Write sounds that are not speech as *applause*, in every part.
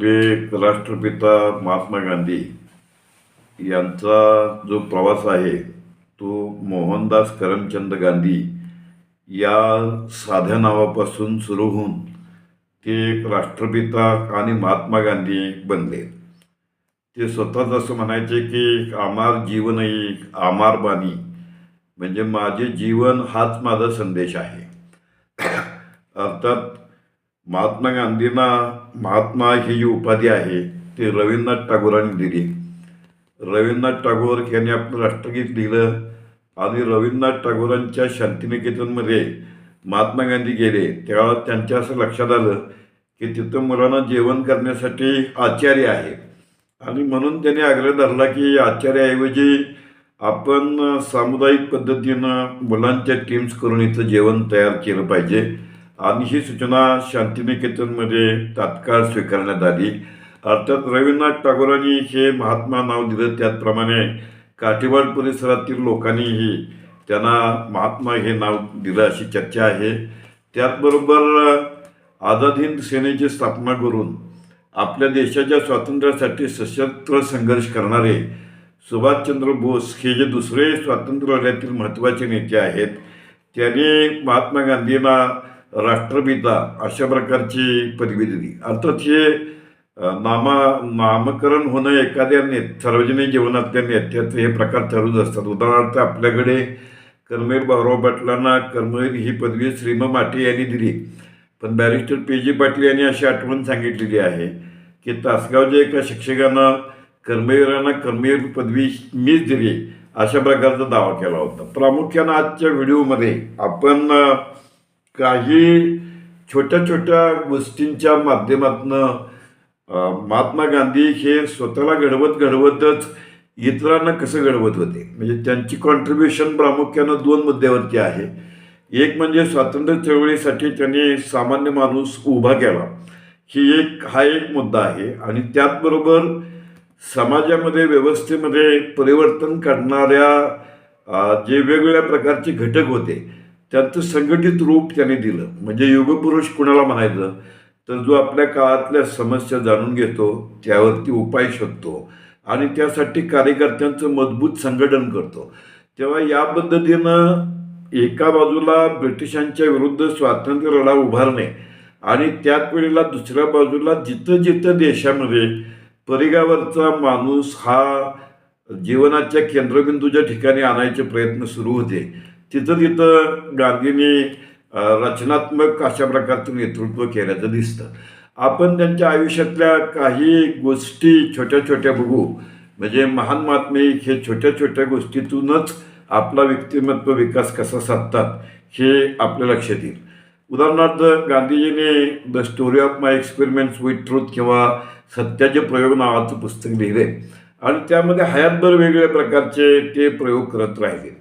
आपले राष्ट्रपिता महात्मा गांधी यांचा जो प्रवास आहे तो मोहनदास करमचंद गांधी या साध्या नावापासून सुरू होऊन ते राष्ट्रपिता आणि महात्मा गांधी बनले. ते स्वतःच असं म्हणायचे की आमार जीवनही आमार बाणी. म्हणजे माझे जीवन हाच माझा संदेश आहे. अर्थात महात्मा गांधींना महात्मा ही जी उपाधी आहे ती रवींद्रनाथ टागोरांनी दिली. रवींद्रनाथ टागोर यांनी आपलं राष्ट्रगीत लिहिलं आणि रवींद्रनाथ टागोरांच्या शांतिनिकेतनमध्ये महात्मा गांधी गेले. तेव्हा त्यांच्या असं लक्षात आलं की तिथं मुलांना जेवण करण्यासाठी आचार्य आहे. आणि म्हणून त्याने आग्रह धरला की आचार्याऐवजी आपण सामुदायिक पद्धतीनं मुलांच्या टीम्स करून इथं जेवण तयार केलं पाहिजे. आणि ही सूचना शांतिनिकेतनमध्ये तात्काळ स्वीकारण्यात आली. अर्थात रवींद्रनाथ टागोरांनी हे महात्मा नाव दिलं. त्याचप्रमाणे काठीवाड परिसरातील लोकांनीही त्यांना महात्मा हे नाव दिलं अशी चर्चा आहे. त्याचबरोबर आझाद हिंद सेनेची स्थापना करून आपल्या देशाच्या स्वातंत्र्यासाठी सशस्त्र संघर्ष करणारे सुभाषचंद्र बोस हे जे दुसरे स्वातंत्र्य लढ्यातील महत्त्वाचे नेते आहेत त्यांनी महात्मा गांधींना राष्ट्रपिता अशा प्रकारची पदवी दिली अर्थात हे नामा नामकरण होणं एखाद्या ने सार्वजनिक जीवनातल्या नेत्याचं हे प्रकार ठरवत असतात. उदाहरणार्थ आपल्याकडे कर्मवीर भाऊराव पाटलांना कर्मवीर ही पदवी श्रीम माटे यांनी दिली. पण बॅरिस्टर पी जी पाटील यांनी अशी आठवण सांगितलेली आहे की तासगावच्या एका शिक्षकांना कर्मवीरांना कर्मवीर पदवी मीच दिली अशा प्रकारचा दावा केला होता. प्रामुख्यानं आजच्या व्हिडिओमध्ये आपण काही छोट्या छोट्या गोष्टींच्या माध्यमातनं महात्मा गांधी हे स्वतःला घडवत घडवतच इतरांना कसं घडवत होते? म्हणजे त्यांची कॉन्ट्रीब्युशन प्रामुख्यानं दोन मुद्द्यावरती आहे. एक म्हणजे स्वातंत्र्य चळवळीसाठी त्यांनी सामान्य माणूस उभा केला. ही एक हा एक मुद्दा आहे. आणि त्याचबरोबर समाजामध्ये व्यवस्थेमध्ये परिवर्तन करणाऱ्या जे वेगवेगळ्या प्रकारचे घटक होते त्यांचं संघटित रूप त्यांनी दिलं. म्हणजे युगपुरुष कुणाला म्हणायचं? तर जो आपल्या काळातल्या समस्या जाणून घेतो त्यावरती उपाय शोधतो आणि त्यासाठी कार्यकर्त्यांचं मजबूत संघटन करतो. तेव्हा या पद्धतीनं एका बाजूला ब्रिटिशांच्या विरुद्ध स्वातंत्र्य लढा उभारणे आणि त्याच वेळेला दुसऱ्या बाजूला जिथं जिथं देशामध्ये परिगावरचा माणूस हा जीवनाच्या केंद्रबिंदूच्या ठिकाणी आणायचे प्रयत्न सुरू होते तिथं तिथं गांधींनी रचनात्मक अशा प्रकारचं नेतृत्व केल्याचं दिसतं. आपण त्यांच्या आयुष्यातल्या काही गोष्टी छोट्या छोट्या बघू. म्हणजे महान महात्मे हे छोट्या छोट्या गोष्टीतूनच आपला व्यक्तिमत्व विकास कसा साधतात हे आपल्या लक्षात येईल. उदाहरणार्थ गांधीजीने the story of my experiments with truth किंवा सत्याचे प्रयोग नावाचं पुस्तक लिहिले. आणि त्यामध्ये हयातभर वेगवेगळ्या प्रकारचे ते प्रयोग करत राहिले.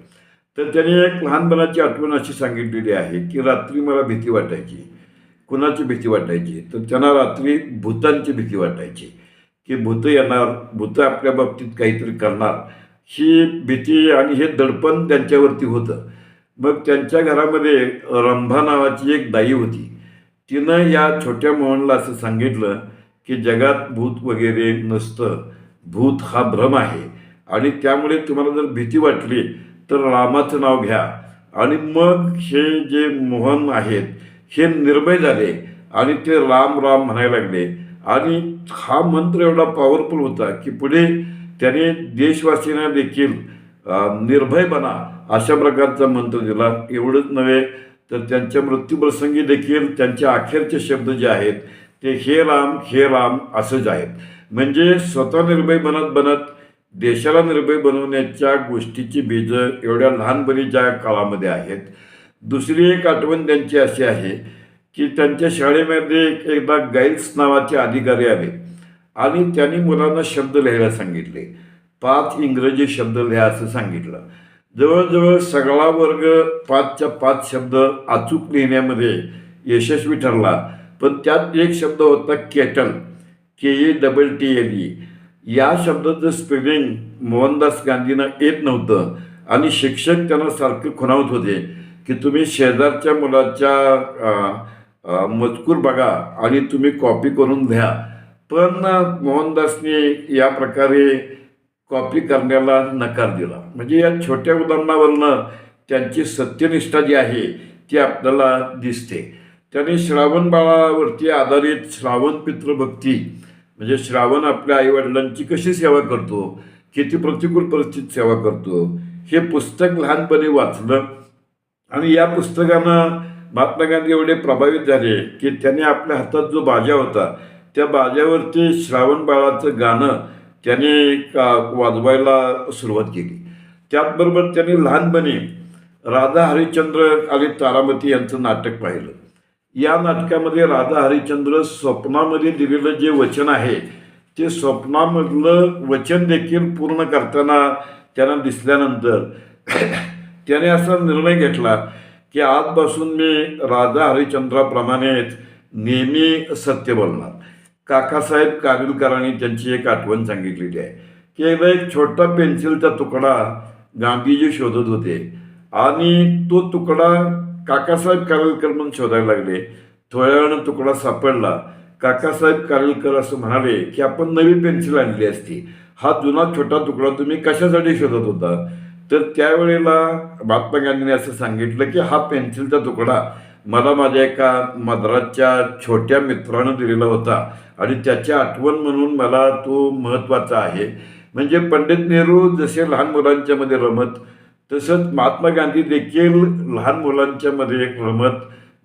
तर त्यांनी एक लहानपणाची आठवण अशी सांगितलेली आहे की रात्री मला भीती वाटायची. कुणाची भीती वाटायची? तर त्यांना रात्री भूतांची भीती वाटायची की भूत येणार भूत आपल्या बाबतीत काहीतरी करणार. ही भीती आणि हे दडपण त्यांच्यावरती होतं. मग त्यांच्या घरामध्ये रंभा नावाची एक दाई होती. तिनं या छोट्या मोहनला असं सांगितलं की जगात भूत वगैरे नसतं. भूत हा भ्रम आहे. आणि त्यामुळे तुम्हाला जर भीती वाटली तर रामाचं नाव घ्या. आणि मग हे जे मोहन आहेत हे निर्भय झाले. आणि ते राम राम म्हणायला लागले. आणि हा मंत्र एवढा पॉवरफुल होता की पुढे त्याने देशवासियांना देखील निर्भय बना अशा प्रकारचा मंत्र दिला. एवढंच नव्हे तर त्यांच्या मृत्यूप्रसंगी देखील त्यांचे अखेरचे शब्द जे आहेत ते हे राम हे राम असंच आहेत. म्हणजे स्वतः निर्भय बनत बनत देशाला निर्भय बनवण्याच्या गोष्टीची बीजं एवढ्या लहानपणीच्या काळामध्ये आहेत. दुसरी एक आठवण त्यांची अशी आहे की त्यांच्या शाळेमध्ये एक- एकदा गाईड्स नावाचे अधिकारी आले आणि त्यांनी मुलांना शब्द लिहायला सांगितले. पाच इंग्रजी शब्द लिहा असं सांगितलं. जवळजवळ सगळा वर्ग पाचच्या पाच शब्द अचूक लिहिण्यामध्ये यशस्वी ठरला. पण त्यात एक शब्द होता kettle K E double T L E. या शब्दाचं स्पेलिंग मोहनदास गांधींना येत नव्हतं. आणि शिक्षक त्यांना सारखं खुणावत होते की तुम्ही शेजारच्या मुलाच्या मजकूर बघा आणि तुम्ही कॉपी करून घ्या. पण मोहनदासने या प्रकारे कॉपी करण्याला नकार दिला. म्हणजे या छोट्या उदाहरणावरनं त्यांची सत्यनिष्ठा जी आहे ती आपल्याला दिसते. त्याने श्रावण बाळावरती आधारित श्रावण पितृभक्ती म्हणजे श्रावण आपल्या आईवडिलांची कशी सेवा करतो? किती प्रतिकूल परिस्थितीत सेवा करतो? हे पुस्तक लहानपणी वाचलं आणि या पुस्तकानं महात्मा गांधी एवढे प्रभावित झाले की त्याने आपल्या हातात जो बाजा होता त्या बाजावरती श्रावण बाळाचं गाणं त्याने का वाजवायला सुरुवात केली. त्याचबरोबर त्यांनी लहानपणी राधा हरिश्चंद्र आणि तारामती यांचं नाटक पाहिलं. या नाटकामध्ये राधा हरिश्चंद्र स्वप्नामध्ये दिलेलं जे वचन आहे ते स्वप्नामधलं वचन देखील पूर्ण करताना त्यांना दिसल्यानंतर *clears throat* त्याने असा निर्णय घेतला की आजपासून मी राधा हरिश्चंद्राप्रमाणेच नेहमी सत्य बोलणार. काकासाहेब काबिलकरांनी त्यांची एक आठवण सांगितलेली आहे की एकदा एक छोटा पेन्सिलचा तुकडा गांधीजी शोधत होते आणि तो तुकडा काकासाहेब काबिलकर म्हणून शोधायला लागले. थोड्या वेळानं तुकडा सापडला. काकासाहेब काबिलकर असं म्हणाले की आपण नवी पेन्सिल आणली असती. हा जुना छोटा तुकडा तुम्ही कशासाठी शोधत होता? तर त्यावेळेला महात्मा गांधींनी असं सांगितलं की हा पेन्सिलचा तुकडा मला माझ्या एका मद्रासच्या छोट्या मित्रानं दिलेला होता आणि त्याची आठवण म्हणून मला तो महत्त्वाचा आहे. म्हणजे पंडित नेहरू जसे लहान मुलांच्यामध्ये रमत तसंच महात्मा गांधी देखील लहान मुलांच्या मध्ये एक रमत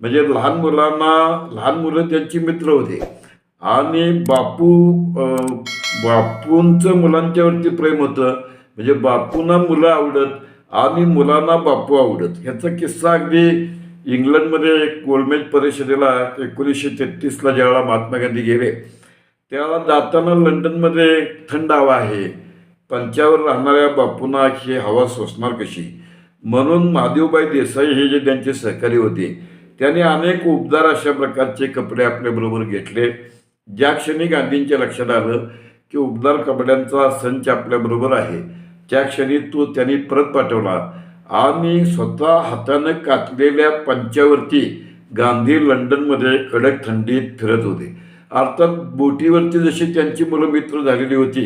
म्हणजे लहान मुलांना लहान मुलं त्यांची मित्र होते. आणि बापू बापूंचं मुलांच्यावरती प्रेम होतं. म्हणजे बापूंना मुलं आवडत आणि मुलांना बापू आवडत. ह्याचा किस्सा अगदी इंग्लंडमध्ये गोलमेज परिषदेला एकोणीसशे तेहतीसला ज्यावेळेला महात्मा गांधी गेले त्यावेळेला जाताना लंडनमध्ये थंड हवा आहे. पंचावर राहणाऱ्या बापूंना ही हवा सोसणार कशी? म्हणून महादेवबाई देसाई हे जे त्यांचे सहकारी होते त्यांनी अनेक उबदार अशा प्रकारचे कपडे आपल्याबरोबर घेतले. ज्या क्षणी गांधींच्या लक्षात आलं की उबदार कपड्यांचा संच आपल्याबरोबर आहे त्या क्षणी तो त्यांनी परत पाठवला. आणि स्वतः हातानं कातलेल्या पंचावरती गांधी लंडनमध्ये कडक थंडीत फिरत होते. अर्थात बोटीवरती जशी त्यांची मुलं मित्र झालेली होती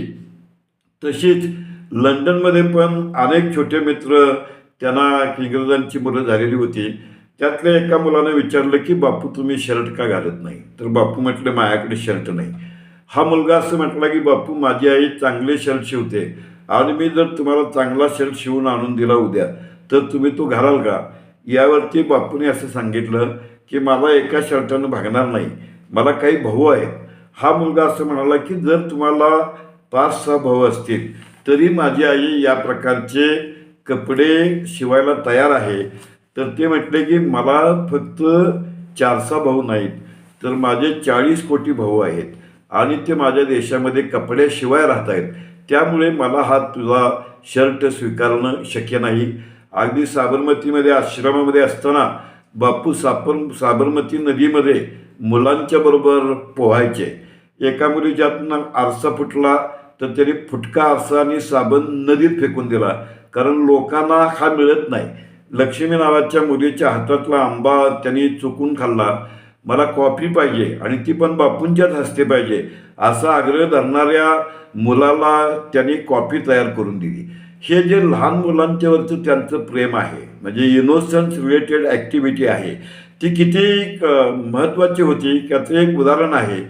तशीच लंडनमध्ये पण अनेक छोटे मित्र त्यांना इंग्रजांची मुलं झालेली होती. त्यातल्या एका मुलानं विचारलं की बापू तुम्ही शर्ट का घालत नाही? तर बापू म्हटलं माझ्याकडे शर्ट नाही. हा मुलगा असं म्हटला की बापू माझी आई चांगले शर्ट शिवते आणि मी जर तुम्हाला चांगला शर्ट शिवून आणून दिला उद्या तर तुम्ही तो घालाल का? यावरती बापूने असं सांगितलं की मला एका शर्टानं भागणार नाही. मला काही भाऊ आहेत. हा मुलगा असं म्हणाला की जर तुम्हाला पाच सहा भाऊ असतील. तरी माझी आई या प्रकारचे कपडे शिवायला तयार आहे. तर ते म्हटले की मला फक्त चार सहा भाऊ नाहीत तर माझे चाळीस कोटी भाऊ आहेत आणि ते माझ्या देशामध्ये कपड्याशिवाय राहत आहेत. त्यामुळे मला हा तुझा शर्ट स्वीकारणं शक्य नाही. अगदी साबरमतीमध्ये आश्रमामध्ये असताना बापू सापर साबरमती नदीमध्ये मुलांच्या बरोबर पोहायचे. एका मुलीच्यातनं आरसा फुटला तर त्याने फुटका आरसा आणि साबण नदीत फेकून दिला. कारण लोकांना हा मिळत नाही. लक्ष्मी नावाच्या मुलीच्या हातातला आंबा त्यांनी चुकून खाल्ला. मला कॉफी पाहिजे आणि ती पण बापूंच्याच हस्ते पाहिजे असा आग्रह धरणाऱ्या मुलाला त्यांनी कॉफी तयार करून दिली. हे जे लहान मुलांच्यावरचं त्यांचं प्रेम आहे म्हणजे इनोसन्स रिलेटेड ॲक्टिव्हिटी आहे ती किती महत्त्वाची होती त्याचं एक उदाहरण आहे.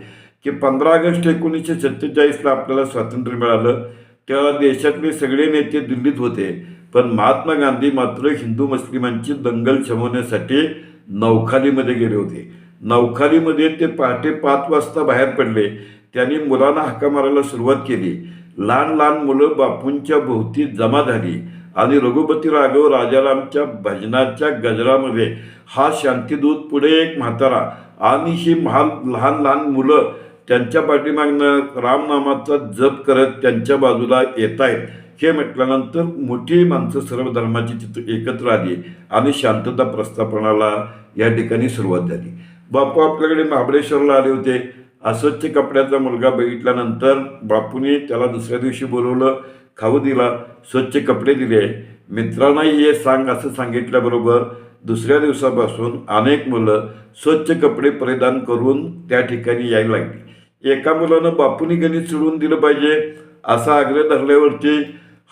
की पंधरा ऑगस्ट एकोणीसशे सत्तेचाळीसला आपल्याला स्वातंत्र्य मिळालं. तेव्हा देशातले सगळे नेते दिल्लीत होते. पण महात्मा गांधी मात्र हिंदू मुस्लिमांची दंगल शमवण्यासाठी नौखालीमध्ये गेले होते. नौखालीमध्ये ते पहाटे पाच वाजता बाहेर पडले. त्यांनी मुलांना हाका मारायला सुरुवात केली. लहान लहान मुलं बापूंच्या भोवती जमा झाली आणि रघुपती राघव राजारामच्या भजनाच्या गजरामध्ये हा शांतीदूत पुढे एक म्हातारा आणि ही महान लहान लहान मुलं त्यांच्या पाठीमागनं रामनामाचा जप करत त्यांच्या बाजूला येत आहेत हे म्हटल्यानंतर मोठी माणसं सर्व धर्माची तिथं एकत्र आली आणि शांतता प्रस्थापनाला या ठिकाणी सुरुवात झाली. बापू आपल्याकडे महाबळेश्वरला आले होते. अस्वच्छ कपड्याचा मुलगा बघितल्यानंतर बापूने त्याला दुसऱ्या दिवशी बोलवलं खाऊ दिला स्वच्छ कपडे दिले. मित्रांनाही हे सांग असं सांगितल्याबरोबर दुसऱ्या दिवसापासून अनेक मुलं स्वच्छ कपडे परिधान करून त्या ठिकाणी यायला लागली. एका मुलानं बापूनी गणित सोडून दिलं पाहिजे असा आग्रह धरल्यावरती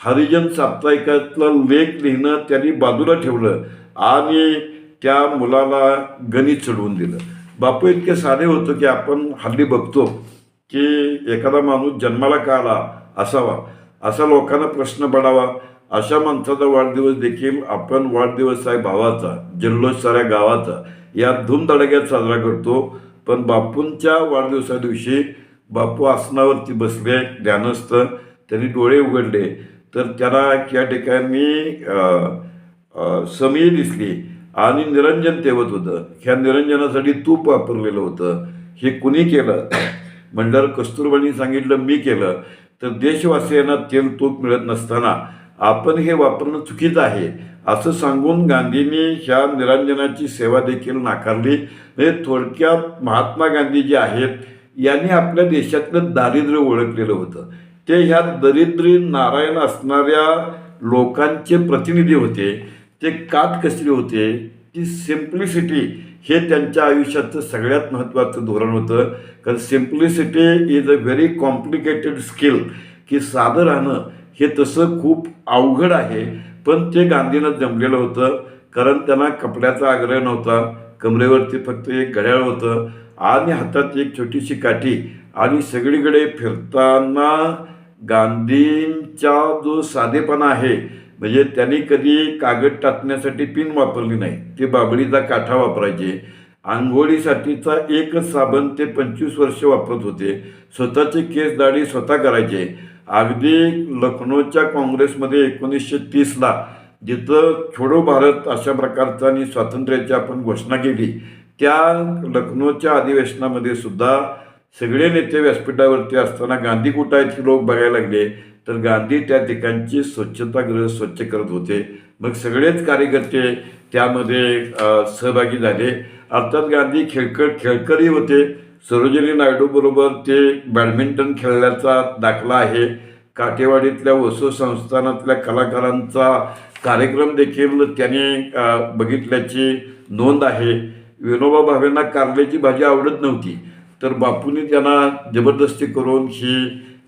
हरिजन साप्ताहिकातला लेख लिहिणं त्यांनी बाजूला ठेवलं आणि त्या मुलाला गणित सोडवून दिलं. बापू इतके साधे होतं की आपण हल्ली बघतो की एखादा माणूस जन्माला का आला असावा असा लोकांना प्रश्न पडावा. अशा माणसाचा वाढदिवस देखील आपण वाढदिवस आहे भावाचा जल्लोष साऱ्या गावाचा. या धूमधडक्यात साजरा करतो. पण बापूंच्या वाढदिवसा दिवशी बापू आसनावरती बसले ध्यानस्थ. त्यांनी डोळे उघडले. तर त्यांना या ठिकाणी समी दिसली आणि निरंजन तेवत होतं. ह्या निरंजनासाठी तूप वापरलेलं होतं. हे कुणी केलं? *coughs* म्हणल्यावर कस्तुरबांनी सांगितलं मी केलं. तर देशवासियांना तेल तूप मिळत नसताना आपण हे वापरणं चुकीचं आहे. असं सांगून गांधींनी ह्या निरंजनाची सेवा देखील नाकारली. म्हणजे थोडक्यात महात्मा गांधी जे आहेत यांनी आपल्या देशातलं दारिद्र्य ओळखलेलं होतं. ते ह्या दरिद्री नारायण असणाऱ्या लोकांचे प्रतिनिधी होते. ते काटकसरी होते? ती सिम्प्लिसिटी हे त्यांच्या आयुष्याचं सगळ्यात महत्त्वाचं धोरण होतं. कारण simplicity is a very complicated skill की साधं राहणं हे तसं खूप अवघड आहे पण ते गांधींना जमलेलं होतं कारण त्यांना कपड्याचा आग्रह नव्हता कमरेवरती फक्त एक घड्याळ होतं आणि हातात एक छोटीशी काठी आणि सगळीकडे फिरताना गांधींचा जो साधेपणा आहे म्हणजे त्यांनी कधी कागद टाकण्यासाठी पिन वापरली नाही ते बाबळीचा काठा वापरायचे. आंघोळीसाठीचा एकच साबण ते पंचवीस वर्ष वापरत होते स्वतःचे केस दाढी स्वतः करायचे अगदी लखनौच्या काँग्रेसमध्ये एकोणीसशे तीसला जिथं छोडो भारत अशा प्रकारचा आणि स्वातंत्र्याची आपण घोषणा केली त्या लखनौच्या अधिवेशनामध्ये सुद्धा सगळे नेते व्यासपीठावरती असताना गांधी कुठं आहेत लोक बघायला लागले. तर गांधी त्या ठिकाणची स्वच्छतागृह स्वच्छ करत होते. मग सगळेच कार्यकर्ते त्यामध्ये सहभागी झाले. अर्थात गांधी खेळकड खेळकरी होते. सरोजिनी नायडूबरोबर ते बॅडमिंटन खेळल्याचा दाखला आहे. काठेवाडीतल्या वसू संस्थानातल्या कलाकारांचा कार्यक्रम देखील त्याने बघितल्याची नोंद आहे. विनोबा भावेंना कारल्याची भाजी आवडत नव्हती तर बापूंनी त्यांना जबरदस्ती करून ही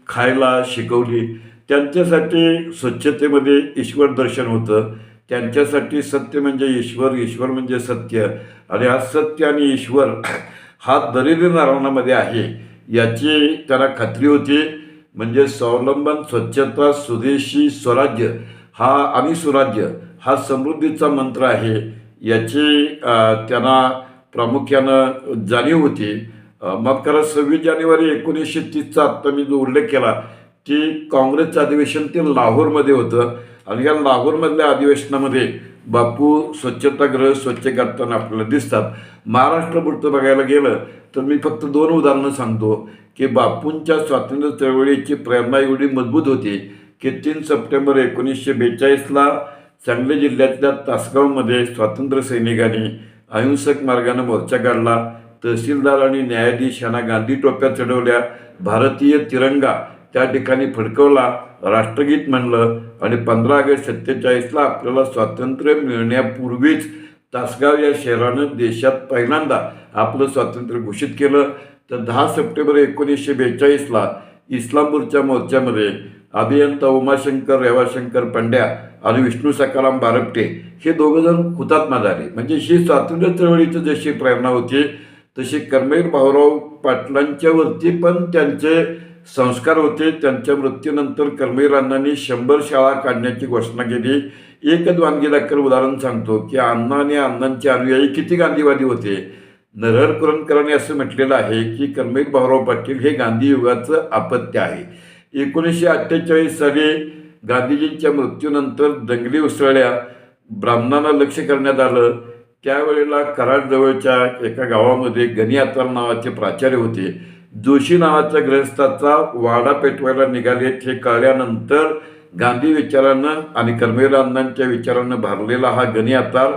खायला शिकवली. त्यांच्यासाठी स्वच्छतेमध्ये ईश्वर दर्शन होतं. त्यांच्यासाठी सत्य म्हणजे ईश्वर ईश्वर म्हणजे सत्य. आणि हा सत्य आणि ईश्वर हा दरिद्र नारायणामध्ये आहे. याची त्यांना खात्री होती. म्हणजे स्वावलंबन स्वच्छता स्वदेशी स्वराज्य हा आणि सुराज्य हा समृद्धीचा मंत्र आहे. याची त्यांना प्रामुख्यानं जाणीव होती. मग करा सव्वीस जानेवारी एकोणीसशे तीसचा आत्ता मी जो उल्लेख केला की काँग्रेसचं अधिवेशन ते लाहोरमध्ये होतं. आणि या लाहोरमधल्या अधिवेशनामध्ये बापू स्वच्छतागृह स्वच्छ करताना आपल्याला दिसतात. महाराष्ट्रापुरतं बघायला गेलं तर मी फक्त दोन उदाहरणं सांगतो की बापूंच्या स्वातंत्र्य चळवळीची प्रेरणा एवढी मजबूत होती की तीन सप्टेंबर एकोणीसशे बेचाळीसला सांगली जिल्ह्यातल्या तासगावमध्ये स्वातंत्र्य सैनिकांनी अहिंसक मार्गाने मोर्चा काढला. तहसीलदार आणि न्यायाधीश यांना गांधी टोप्या चढवल्या. भारतीय तिरंगा त्या ठिकाणी फडकवला राष्ट्रगीत म्हणलं आणि पंधरा ऑगस्ट सत्तेचाळीसला आपल्याला स्वातंत्र्य मिळण्यापूर्वीच तासगाव या शहरानं देशात पहिल्यांदा आपलं स्वातंत्र्य घोषित केलं. तर दहा सप्टेंबर एकोणीसशे बेचाळीसला इस्लामपूरच्या मोर्चामध्ये अभियंता उमाशंकर रेवाशंकर पंड्या आणि विष्णू सकाराम बारपटे हे दोघंजण हुतात्मा झाले. म्हणजे ही स्वातंत्र्य चळवळीची जशी प्रेरणा होती तशी कर्मेल भाऊराव पाटलांच्यावरती पण त्यांचे संस्कार होते त्यांच्या मृत्यूनंतर कर्मीर अण्णांनी शंभर शाळा काढण्याची घोषणा केली. एकच वानगी दाखल उदाहरण सांगतो की अण्णा आणि अण्णांचे अनुयायी किती गांधीवादी होते? नरहर कुरणकरांनी असं म्हटलेलं आहे की कर्मेल भाऊराव पाटील हे गांधी युगाचं अपत्य आहे. एकोणीसशे अठ्ठेचाळीस साली गांधीजींच्या मृत्यूनंतर दंगली उसळल्या. ब्राह्मणांना लक्ष करण्यात आलं. त्यावेळेला कराडजवळच्या एका गावामध्ये गणी अत्तार नावाचे प्राचार्य होते. जोशी नावाच्या ग्रहस्थाचा वाडा पेटवायला निघालेत हे कळल्यानंतर गांधी विचारानं आणि कर्मेल अण्णांच्या विचारानं भरलेला हा गणी आता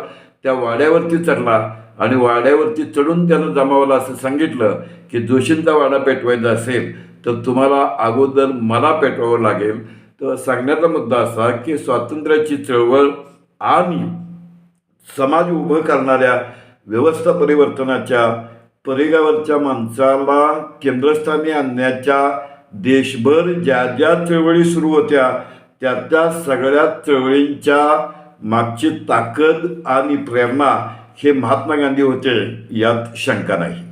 त्या वाड्यावरती चढला आणि वाड्यावरती चढून त्यानं जमावला असं सांगितलं की जोशींचा वाडा पेटवायचा असेल तर तुम्हाला अगोदर मला पेटवावं लागेल. तर सांगण्याचा मुद्दा असा की स्वातंत्र्याची चळवळ आणि समाज उभं करणाऱ्या व्यवस्था परिवर्तनाच्या परिगावरच्या माणसाला केंद्रस्थानी आणण्याच्या देशभर ज्या ज्या चळवळी सुरू होत्या त्या त्या सगळ्या चळवळींच्या मागची ताकद आणि प्रेरणा हे महात्मा गांधी होते यात शंका नाही.